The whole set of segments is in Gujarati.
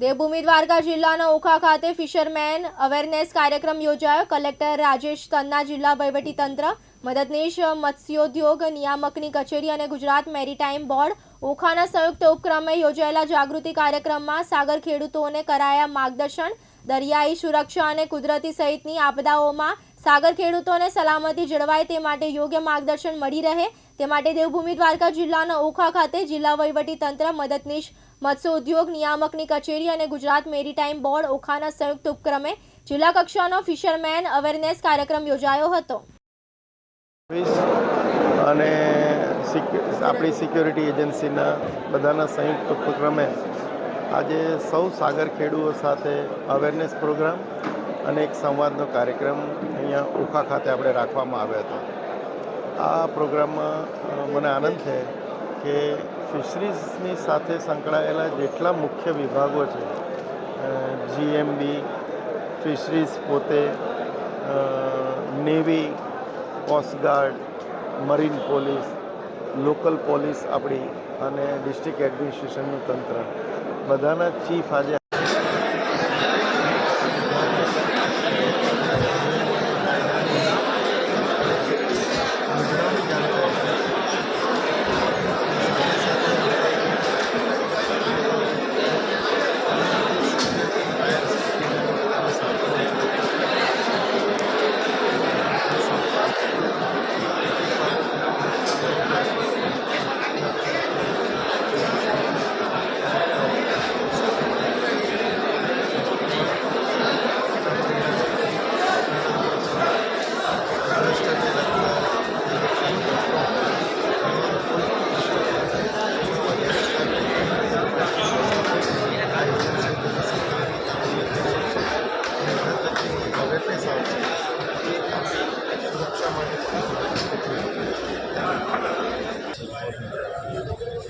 દેવભૂમિ દ્વારકા જિલ્લાના ઓખા ખાતે ફિશરમેન અવેરનેસ કાર્યક્રમ યોજાયો. કલેક્ટર રાજેશ તન્ના, જિલ્લા વહીવટીતંત્ર મદદનીશ મત્સ્યોદ્યોગ નિયામકની કચેરી અને ગુજરાત મેરીટાઈમ બોર્ડ ઓખાના સંયુક્ત ઉપક્રમે યોજાયેલા જાગૃતિ કાર્યક્રમમાં સાગર ખેડૂતોને કરાયા માર્ગદર્શન, દરિયાઈ સુરક્ષા અને કુદરતી સહિતની આપદાઓમાં સાગર ખેડૂતોને સલામતી જળવાય તે માટે યોગ્ય માર્ગદર્શન મળી રહે. તે માટે દેવભૂમિ દ્વારકા જિલ્લાના ઓખા ખાતે જિલ્લા તંત્ર, મદદનીશ મત્સ્ય ઉદ્યોગ નિયામકની કચેરી અને ગુજરાત મેરીટાઈમ બોર્ડ ઓખાના સંયુક્ત ઉપક્રમે જિલ્લા કક્ષાનો ફિશરમેન અવેરનેસ કાર્યક્રમ યોજાયો હતો. અને આપણી સિક્યોરિટી એજન્સીના બધાના સંયુક્ત ઉપક્રમે આજે સૌ સાગર ખેડૂઓ સાથે અવેરનેસ પ્રોગ્રામ અને એક સંવાદનો કાર્યક્રમ અહીંયા ઓખા ખાતે આપણે રાખવામાં આવ્યો હતો. આ પ્રોગ્રામમાં મને આનંદ છે કે ફિશરીઝની સાથે સંકળાયેલા જેટલા મુખ્ય વિભાગો છે જીએમબી ફિશરીઝ પોતે navy coastguard marine police, local police આપણી, અને ડિસ્ટ્રિક્ટ એડમિનિસ્ટ્રેશનનું તંત્ર. બધાના ચીફ આજે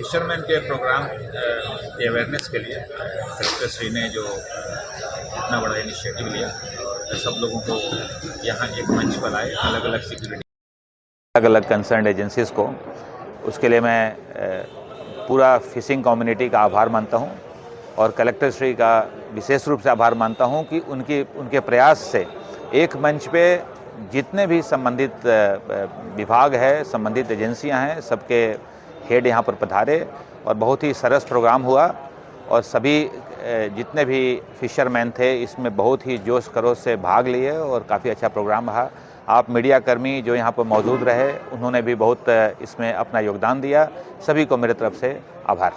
फिशरमैन के प्रोग्राम के अवेयरनेस के लिए कलेक्टर श्री ने जो इतना बड़ा इनिशिएटिव लिया और सब लोगों को यहाँ एक मंच पर लाए अलग अलग सिक्योरिटी अलग अलग कंसर्न एजेंसीज़ को। उसके लिए मैं पूरा फिशिंग कम्युनिटी का आभार मानता हूँ और कलेक्टर श्री का विशेष रूप से आभार मानता हूँ कि उनकी उनके प्रयास से एक मंच पे जितने भी संबंधित अ, अ, विभाग है संबंधित एजेंसियाँ हैं सबके हेड यहाँ पर पधारे और बहुत ही सरस प्रोग्राम हुआ और सभी जितने भी फिशरमैन थे, इसमें बहुत ही जोश करो से भाग लिए और काफ़ी अच्छा प्रोग्राम रहा। आप मीडियाकर्मी जो यहाँ पर मौजूद रहे, उन्होंने भी बहुत इसमें अपना योगदान दिया। सभी को मेरे तरफ़ से आभार।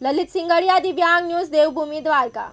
ललित सिंगड़िया, दिव्यांग न्यूज़, देवभूमि, द्वारका।